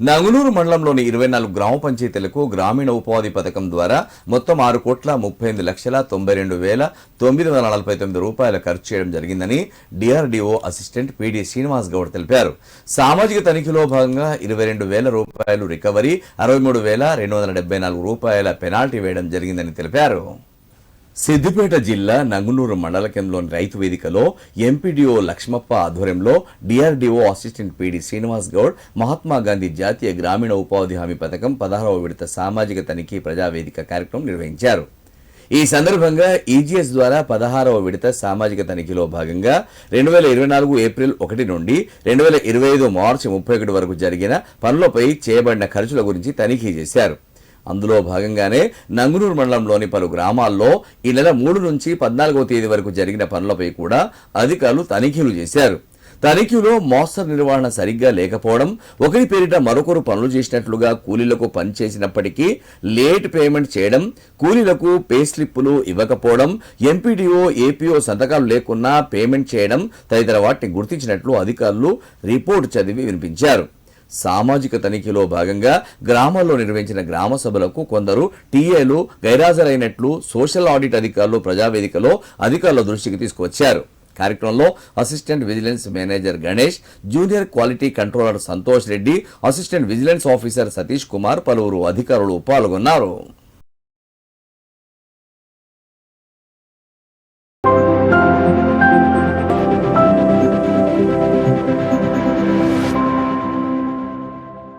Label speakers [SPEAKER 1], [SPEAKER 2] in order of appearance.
[SPEAKER 1] నంగునూరు మండలంలోని ఇరవై నాలుగు గ్రామ పంచాయతీలకు గ్రామీణ ఉపాధి పథకం ద్వారా మొత్తం ఆరు కోట్ల ముప్పై ఎనిమిది లక్షల తొంభై రెండు వేల తొమ్మిది వందల నలభై తొమ్మిది రూపాయలు ఖర్చు చేయడం జరిగిందని DRDO assistant PD Srinivas Goud తెలిపారు. సామాజిక తనిఖీలో భాగంగా ఇరవై రెండు వేల రూపాయలు రికవరీ అరవై మూడు వేల రెండు వందల డెబ్బై నాలుగు రూపాయల పెనాల్టీ వేయడం జరిగిందని తెలిపారు. సిద్దిపేట జిల్లా నంగునూరు మండల కేంద్రంలోని రైతు వేదికలో ఎంపీడీఓ లక్ష్మప్ప ఆధ్వర్యంలో DRDO assistant PD Srinivas Goud Mahatma Gandhi జాతీయ గ్రామీణ ఉపాధి హామీ పథకం పదహారవ విడత సామాజిక తనిఖీ ప్రజావేదిక కార్యక్రమం నిర్వహించారు. ఈ సందర్భంగా ఈజీఎస్ ద్వారా పదహారవ విడత సామాజిక తనిఖీలో భాగంగా రెండు వేల ఇరవై నాలుగు ఏప్రిల్ ఒకటి నుండి రెండు వేల ఇరవై ఐదు మార్చి ముప్పై ఒకటి వరకు జరిగిన పనులపై చేయబడిన ఖర్చుల గురించి తనిఖీ చేశారు. అందులో భాగంగానే నంగునూరు మండలంలోని పలు గ్రామాల్లో ఈ నెల మూడు నుంచి పద్నాలుగవ తేదీ వరకు జరిగిన పనులపై కూడా అధికారులు తనిఖీలు చేశారు. తనిఖీలో మోస్తరు నిర్వహణ సరిగ్గా లేకపోవడం ఒకరి పేరిట మరొకరు పనులు చేసినట్లుగా కూలీలకు పనిచేసినప్పటికీ లేట్ పేమెంట్ చేయడం కూలీలకు పే స్లిప్పులు ఇవ్వకపోవడం ఎంపీడీఓ ఏపీఓ సంతకాలు లేకున్నా పేమెంట్ చేయడం తదితర వాటిని గుర్తించినట్లు అధికారులు రిపోర్టు చదివి వినిపించారు. సామాజిక తనిఖీలో భాగంగా గ్రామాల్లో నిర్వహించిన గ్రామ సభలకు కొందరు టీఏలు గైరాజరైనట్లు సోషల్ ఆడిట్ అధికారులు ప్రజావేదికలో అధికారుల దృష్టికి తీసుకువచ్చారు. కార్యక్రమంలో assistant vigilance manager Ganesh junior quality controller Santosh Reddy assistant vigilance officer Satish Kumar పలువురు అధికారులు పాల్గొన్నారు.